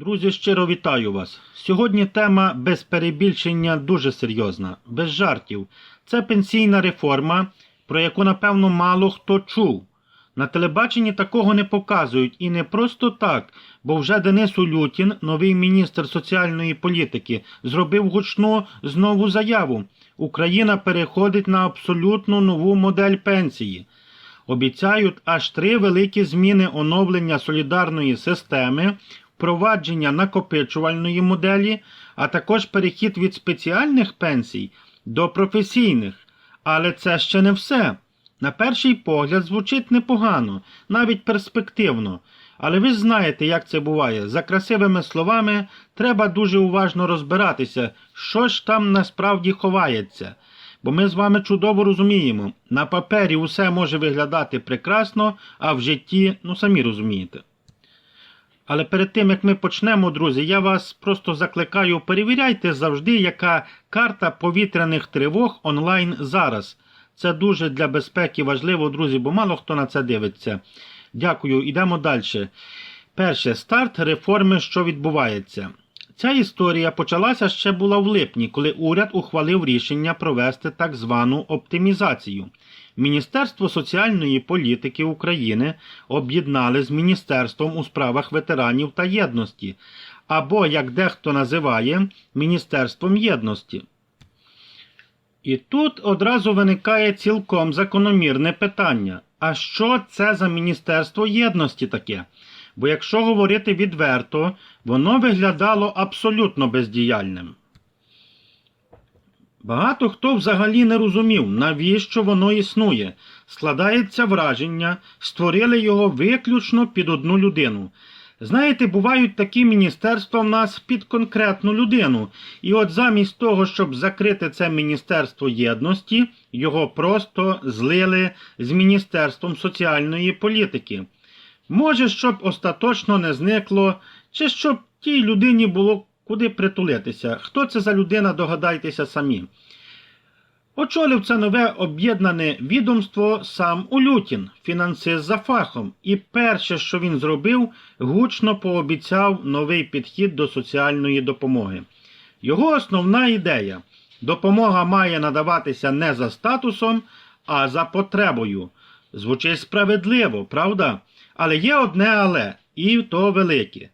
Друзі, щиро вітаю вас. Сьогодні тема без перебільшення дуже серйозна, без жартів. Це пенсійна реформа, про яку, напевно, мало хто чув. На телебаченні такого не показують і не просто так, бо вже Денис Улютін, новий міністр соціальної політики, зробив гучну знову заяву. Україна переходить на абсолютно нову модель пенсії. Обіцяють аж три великі зміни оновлення солідарної системи, впровадження накопичувальної моделі, а також перехід від спеціальних пенсій до професійних. Але це ще не все. На перший погляд звучить непогано, навіть перспективно. Але ви знаєте, як це буває. За красивими словами треба дуже уважно розбиратися, що ж там насправді ховається. Бо ми з вами чудово розуміємо, на папері усе може виглядати прекрасно, а в житті, ну самі розумієте. Але перед тим як ми почнемо, друзі, я вас просто закликаю, перевіряйте завжди, яка карта повітряних тривог онлайн зараз. Це дуже для безпеки важливо, друзі, бо мало хто на це дивиться. Дякую, йдемо далі. Перше, старт реформи, що відбувається. Ця історія почалася ще була в липні, коли уряд ухвалив рішення провести так звану оптимізацію. Міністерство соціальної політики України об'єднали з Міністерством у справах ветеранів та єдності, або, як дехто називає, Міністерством єдності. І тут одразу виникає цілком закономірне питання: а що це за Міністерство єдності таке? Бо якщо говорити відверто, воно виглядало абсолютно бездіяльним. Багато хто взагалі не розумів, навіщо воно існує. Складається враження, створили його виключно під одну людину. Знаєте, бувають такі міністерства в нас під конкретну людину. І от замість того, щоб закрити це Міністерство єдності, його просто злили з Міністерством соціальної політики. Може, щоб остаточно не зникло, чи щоб тій людині було куди притулитися. Хто це за людина, догадайтеся самі. Очолив це нове об'єднане відомство сам Улютін, фінансист за фахом, і перше, що він зробив, гучно пообіцяв новий підхід до соціальної допомоги. Його основна ідея допомога має надаватися не за статусом, а за потребою. Звучить справедливо, правда? Але є одне але, і то велике.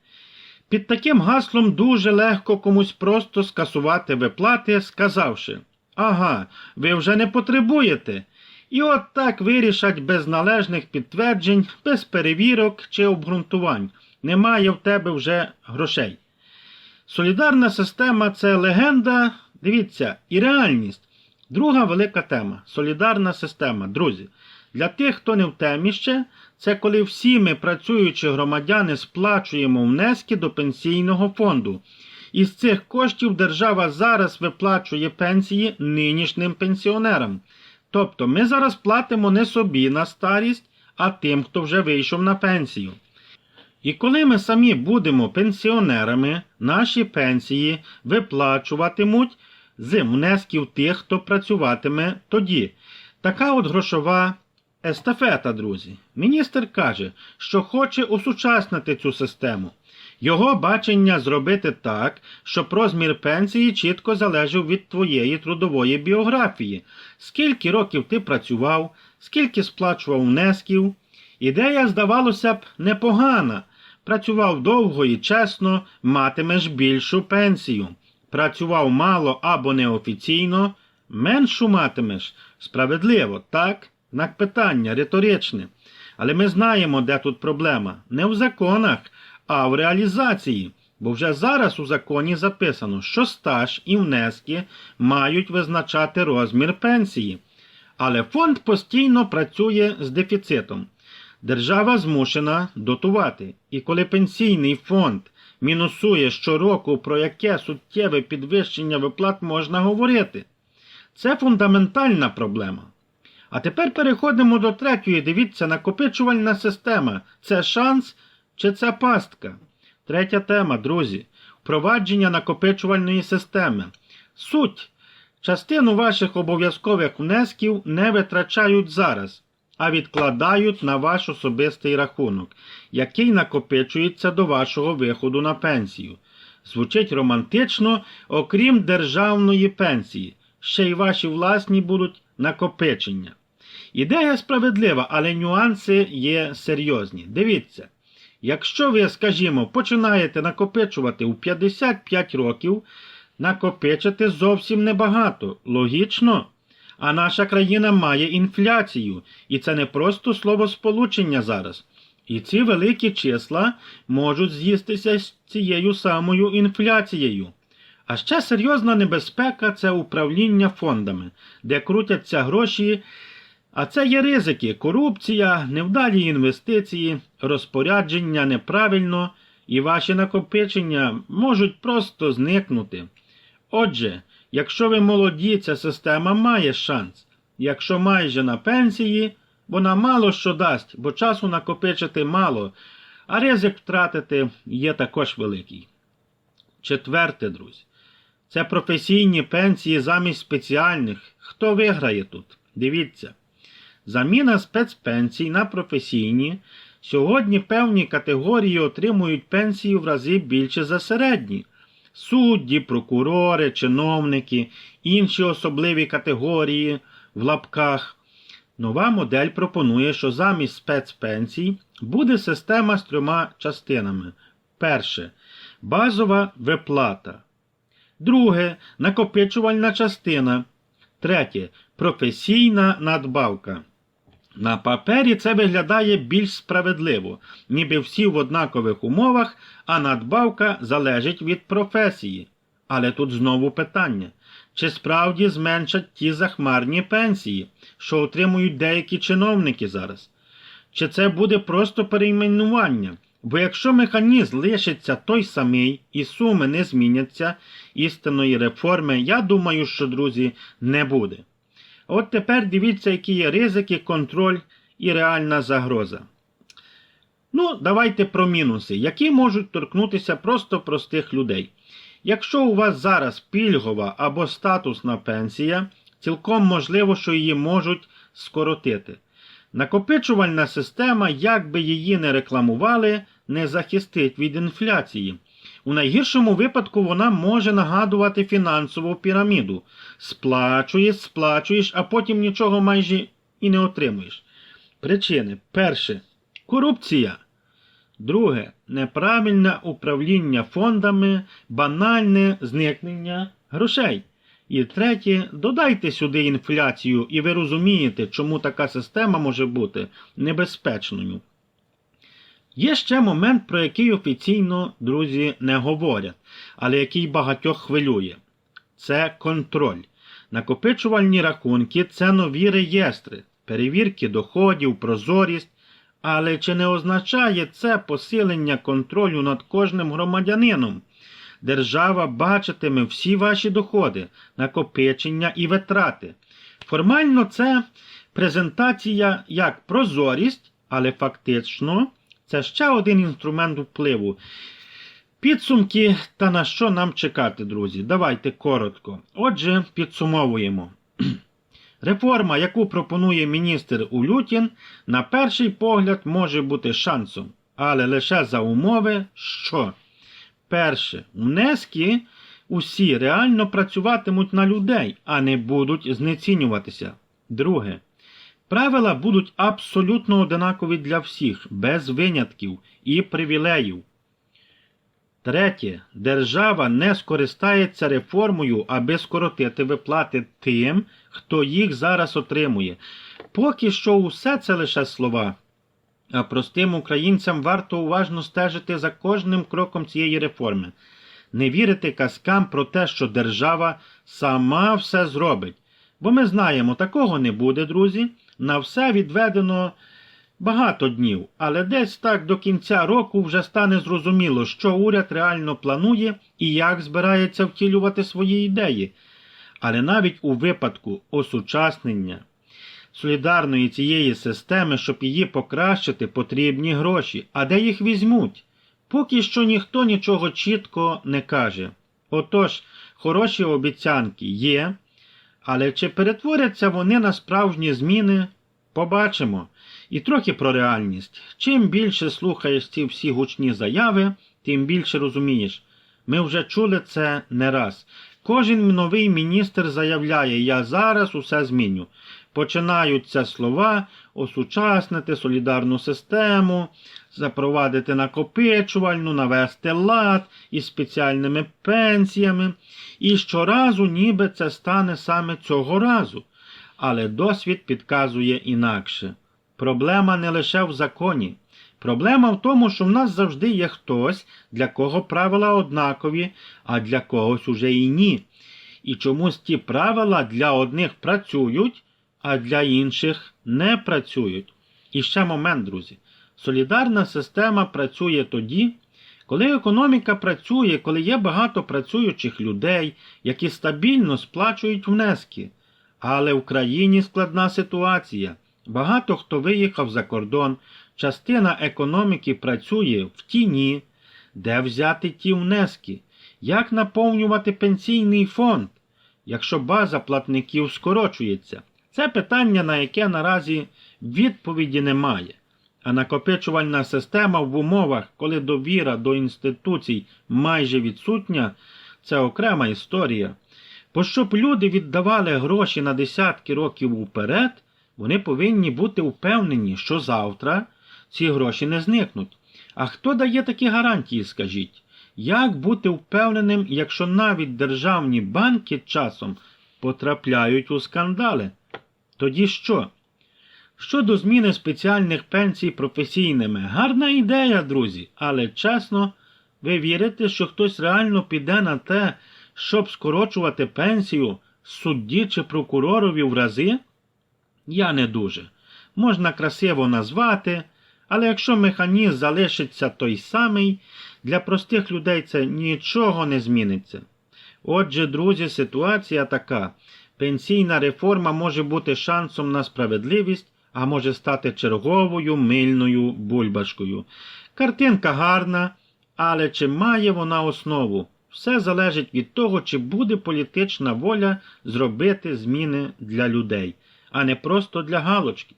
Під таким гаслом дуже легко комусь просто скасувати виплати, сказавши Ага, ви вже не потребуєте. І от так вирішать без належних підтверджень, без перевірок чи обґрунтувань. Немає в тебе вже грошей. Солідарна система це легенда, дивіться, і реальність. Друга велика тема солідарна система, друзі. Для тих, хто не в темі ще, це коли всі ми, працюючі громадяни, сплачуємо внески до пенсійного фонду. Із цих коштів держава зараз виплачує пенсії нинішнім пенсіонерам. Тобто ми зараз платимо не собі на старість, а тим, хто вже вийшов на пенсію. І коли ми самі будемо пенсіонерами, наші пенсії виплачуватимуть з внесків тих, хто працюватиме тоді. Така от грошова естафета, друзі. Міністр каже, що хоче усучаснити цю систему. Його бачення зробити так, щоб розмір пенсії чітко залежав від твоєї трудової біографії, скільки років ти працював, скільки сплачував внесків. Ідея, здавалося б, непогана. Працював довго і чесно, матимеш більшу пенсію. Працював мало або неофіційно, меншу матимеш. Справедливо, так? Знак питання, риторичне. Але ми знаємо, де тут проблема. Не в законах, а в реалізації. Бо вже зараз у законі записано, що стаж і внески мають визначати розмір пенсії. Але фонд постійно працює з дефіцитом. Держава змушена дотувати. І коли пенсійний фонд мінусує щороку, про яке суттєве підвищення виплат можна говорити. Це фундаментальна проблема. А тепер переходимо до третьої. Дивіться, накопичувальна система це шанс чи це пастка? Третя тема, друзі. Впровадження накопичувальної системи. Суть. Частину ваших обов'язкових внесків не витрачають зараз. а відкладають на ваш особистий рахунок, який накопичується до вашого виходу на пенсію. Звучить романтично, окрім державної пенсії, ще й ваші власні будуть накопичення. Ідея справедлива, але нюанси є серйозні. Дивіться, якщо ви, скажімо, починаєте накопичувати у 55 років, накопичити зовсім небагато. Логічно. А наша країна має інфляцію, і це не просто словосполучення зараз. І ці великі числа можуть з'їстися з цією самою інфляцією. А ще серйозна небезпека це управління фондами, де крутяться гроші. А це є ризики, корупція, невдалі інвестиції, розпорядження неправильно, і ваші накопичення можуть просто зникнути. Отже, якщо ви молоді, ця система має шанс. Якщо майже на пенсії, вона мало що дасть, бо часу накопичити мало, а ризик втратити є також великий. Четверте, друзі, це професійні пенсії замість спеціальних. Хто виграє тут? Дивіться. Заміна спецпенсій на професійні. Сьогодні певні категорії отримують пенсію в рази більше за середні. Судді, прокурори, чиновники, інші особливі категорії в лапках. Нова модель пропонує, що замість спецпенсій буде система з трьома частинами. Перше базова виплата. Друге накопичувальна частина. Третє професійна надбавка. На папері це виглядає більш справедливо, ніби всі в однакових умовах, а надбавка залежить від професії. Але тут знову питання: чи справді зменшать ті захмарні пенсії, що отримують деякі чиновники зараз? Чи це буде просто перейменування? Бо якщо механізм лишиться той самий і суми не зміняться, істинної реформи, я думаю, що, друзі, не буде. От тепер дивіться, які є ризики, контроль і реальна загроза. Ну, давайте про мінуси, які можуть торкнутися просто простих людей. Якщо у вас зараз пільгова або статусна пенсія, цілком можливо, що її можуть скоротити. Накопичувальна система, як би її не рекламували, не захистить від інфляції. У найгіршому випадку вона може нагадувати фінансову піраміду. Сплачуєш, сплачуєш, а потім нічого майже і не отримуєш. Причини: перше корупція. Друге неправильне управління фондами, банальне зникнення грошей. І третє, додайте сюди інфляцію, і ви розумієте, чому така система може бути небезпечною. Є ще момент, про який офіційно друзі не говорять, але який багатьох хвилює. Це контроль. Накопичувальні рахунки це нові реєстри, перевірки доходів, прозорість. Але чи не означає це посилення контролю над кожним громадянином? Держава бачитиме всі ваші доходи, накопичення і витрати. Формально це презентація як прозорість, але фактично це ще один інструмент впливу. Підсумки та на що нам чекати, друзі? Давайте коротко. Отже, підсумовуємо. Реформа, яку пропонує міністр Улютін, на перший погляд може бути шансом, але лише за умови, що перше, внески усі реально працюватимуть на людей, а не будуть знецінюватися. Друге, правила будуть абсолютно одинакові для всіх, без винятків і привілеїв. Третє, держава не скористається реформою, аби скоротити виплати тим, хто їх зараз отримує. Поки що усе це лише слова. А простим українцям варто уважно стежити за кожним кроком цієї реформи, не вірити казкам про те, що держава сама все зробить. Бо ми знаємо, такого не буде, друзі. На все відведено багато днів, але десь так до кінця року вже стане зрозуміло, що уряд реально планує і як збирається втілювати свої ідеї. Але навіть у випадку осучаснення солідарної цієї системи, щоб її покращити, потрібні гроші. А де їх візьмуть? Поки що ніхто нічого чітко не каже. Отож, хороші обіцянки є, але чи перетворяться вони на справжні зміни? Побачимо. І трохи про реальність. Чим більше слухаєш ці всі гучні заяви, тим більше розумієш. Ми вже чули це не раз. Кожен новий міністр заявляє, я зараз усе зміню. Починаються слова осучаснити солідарну систему, запровадити накопичувальну, навести лад із спеціальними пенсіями. І щоразу ніби це стане саме цього разу. Але досвід підказує інакше. Проблема не лише в законі. Проблема в тому, що в нас завжди є хтось, для кого правила однакові, а для когось уже і ні. І чомусь ті правила для одних працюють, а для інших не працюють. І ще момент, друзі. Солідарна система працює тоді, коли економіка працює, коли є багато працюючих людей, які стабільно сплачують внески. Але в країні складна ситуація. Багато хто виїхав за кордон, частина економіки працює в тіні, де взяти ті внески, як наповнювати пенсійний фонд, якщо база платників скорочується. Це питання, на яке наразі відповіді немає. А накопичувальна система в умовах, коли довіра до інституцій майже відсутня, це окрема історія. Бо щоб люди віддавали гроші на десятки років уперед, вони повинні бути впевнені, що завтра ці гроші не зникнуть. А хто дає такі гарантії, скажіть? Як бути впевненим, якщо навіть державні банки часом потрапляють у скандали? Тоді що? Щодо зміни спеціальних пенсій професійними, гарна ідея, друзі, але чесно, ви вірите, що хтось реально піде на те, щоб скорочувати пенсію судді чи прокуророві в рази? Я не дуже. Можна красиво назвати, але якщо механізм залишиться той самий, для простих людей це нічого не зміниться. Отже, друзі, ситуація така. Пенсійна реформа може бути шансом на справедливість, а може стати черговою мильною бульбашкою. Картинка гарна, але чи має вона основу? Все залежить від того, чи буде політична воля зробити зміни для людей, а не просто для галочки.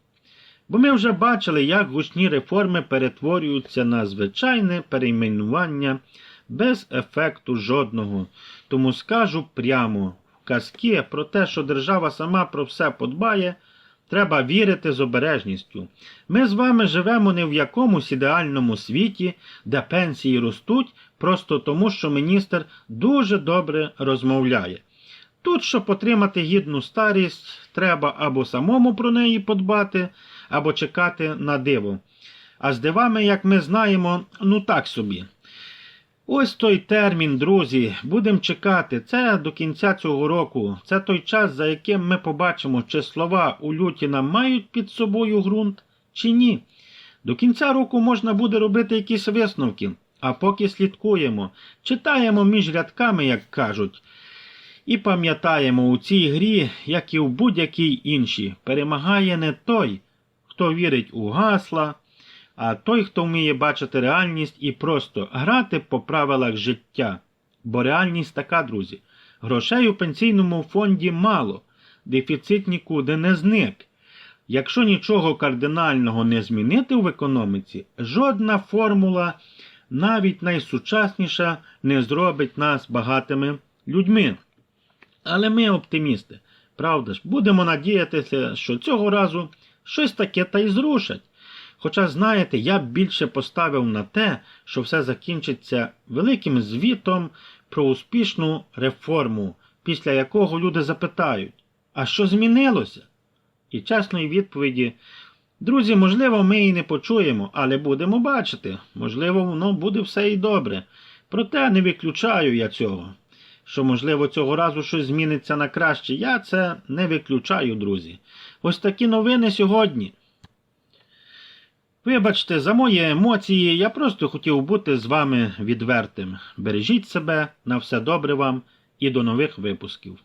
Бо ми вже бачили, як гучні реформи перетворюються на звичайне перейменування без ефекту жодного. Тому скажу прямо казки про те, що держава сама про все подбає, треба вірити з обережністю. Ми з вами живемо не в якомусь ідеальному світі, де пенсії ростуть просто тому, що міністр дуже добре розмовляє. Тут, щоб отримати гідну старість, треба або самому про неї подбати, або чекати на диво. А з дивами, як ми знаємо, ну так собі. Ось той термін, друзі, будемо чекати. Це до кінця цього року. Це той час, за яким ми побачимо, чи слова у Лютіна мають під собою ґрунт, чи ні. До кінця року можна буде робити якісь висновки, а поки слідкуємо, читаємо між рядками, як кажуть. І пам'ятаємо, у цій грі, як і в будь-якій іншій, перемагає не той, хто вірить у гасла, а той, хто вміє бачити реальність і просто грати по правилах життя. Бо реальність така, друзі. Грошей у пенсійному фонді мало, дефіцит нікуди не зник. Якщо нічого кардинального не змінити в економіці, жодна формула, навіть найсучасніша, не зробить нас багатими людьми. Але ми оптимісти. Правда ж, будемо надіятися, що цього разу щось таке та й зрушать. Хоча, знаєте, я б більше поставив на те, що все закінчиться великим звітом про успішну реформу, після якого люди запитають, а що змінилося? І чесної відповіді, друзі, можливо, ми і не почуємо, але будемо бачити. Можливо, воно буде все і добре. Проте не виключаю я цього. Що, можливо, цього разу щось зміниться на краще, я це не виключаю, друзі. Ось такі новини сьогодні. Вибачте, за мої емоції, я просто хотів бути з вами відвертим. Бережіть себе, на все добре вам і до нових випусків.